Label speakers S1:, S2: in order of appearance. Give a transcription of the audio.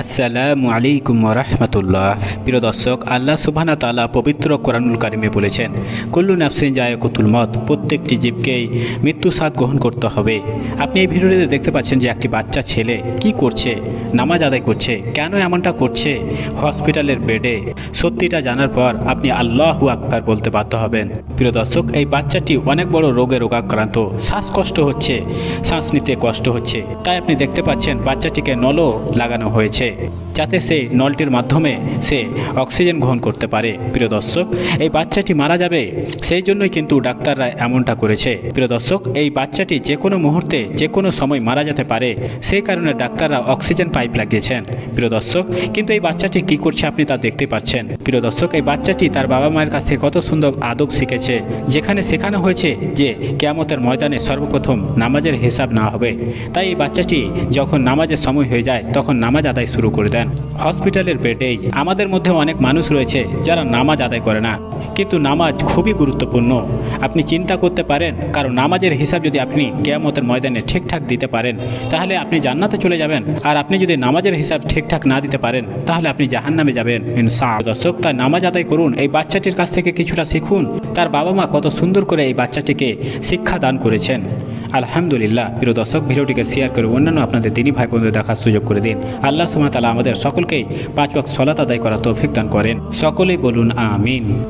S1: আসসালামু আলাইকুম রহমতুল্লাহ প্রিয় দর্শক, আল্লাহ সুবহানা তাআলা পবিত্র কোরআনুল কারিমে বলেছেন, কুল্লু নাফসিন জায়কুতুল মত প্রত্যেকটি জীবকেই মৃত্যু স্বাদ গ্রহণ করতে হবে। আপনি এই ভিডিওটিতে দেখতে পাচ্ছেন যে একটি বাচ্চা ছেলে কি করছে, নামাজ আদায় করছে, কেন এমনটা করছে, হসপিটালের বেডে। সত্যিটা জানার পর আপনি আল্লাহু আকবার বলতে বাধ্য হবেন। প্রিয় দর্শক, এই বাচ্চাটি অনেক বড় রোগে রোগাক্রান্ত, শ্বাসকষ্ট হচ্ছে, শ্বাস নিতে কষ্ট হচ্ছে। তাই আপনি দেখতে পাচ্ছেন বাচ্চাটিকে নলও লাগানো হয়েছে। হবে যাতে সে নলটির মাধ্যমে সে অক্সিজেন গ্রহণ করতে পারে। প্রিয় দর্শক, এই বাচ্চাটি মারা যাবে, সেই জন্যই কিন্তু ডাক্তাররা এমনটা করেছে। প্রিয় দর্শক, এই বাচ্চাটি যে কোনো মুহূর্তে, যে কোনো সময় মারা যেতে পারে। সেই কারণে ডাক্তাররা অক্সিজেন পাইপ লাগিয়েছেন। প্রিয় দর্শক, কিন্তু এই বাচ্চাটি কি করছে আপনি তা দেখতে পাচ্ছেন। প্রিয় দর্শক, এই বাচ্চাটি তার বাবা মায়ের কাছ থেকে কত সুন্দর আদব শিখেছে, যেখানে শেখানো হয়েছে যে কেয়ামতের ময়দানে সর্বপ্রথম নামাজের হিসাব না হবে। তাই এই বাচ্চাটি যখন নামাজের সময় হয়ে যায়, তখন নামাজ আদায় শুরু করে দেন। হসপিটালের বেডেই আমাদের মধ্যে অনেক মানুষ রয়েছে যারা নামাজ আদায় করে না। কিন্তু নামাজ খুবই গুরুত্বপূর্ণ। আপনি চিন্তা করতে পারেন, কারণ নামাজের হিসাব যদি আপনি কেয়ামতের ময়দানে ঠিকঠাক দিতে পারেন, তাহলে আপনি জান্নাতে চলে যাবেন। আর আপনি যদি নামাজের হিসাব ঠিকঠাক না দিতে পারেন, তাহলে আপনি জাহান্নামে যাবেন ইনসা দর্শক, তার নামাজ আদায় করুন। এই বাচ্চাটির কাছ থেকে কিছুটা শিখুন। তার বাবা মা কত সুন্দর করে এই বাচ্চাটিকে শিক্ষা দান করেছেন। আলহামদুলিল্লাহ। প্রিয় দর্শক, ভিডিওটিকে শেয়ার করে অন্যান্য আপনাদের দিনী ভাই বন্ধু দেখার সুযোগ করে দিন। আল্লাহ সুমাতালা আমাদের সকলকেই পাঁচ ওয়াক্ত সলাত আদায় করা তৌফিক দান করেন। সকলেই বলুন, আমিন।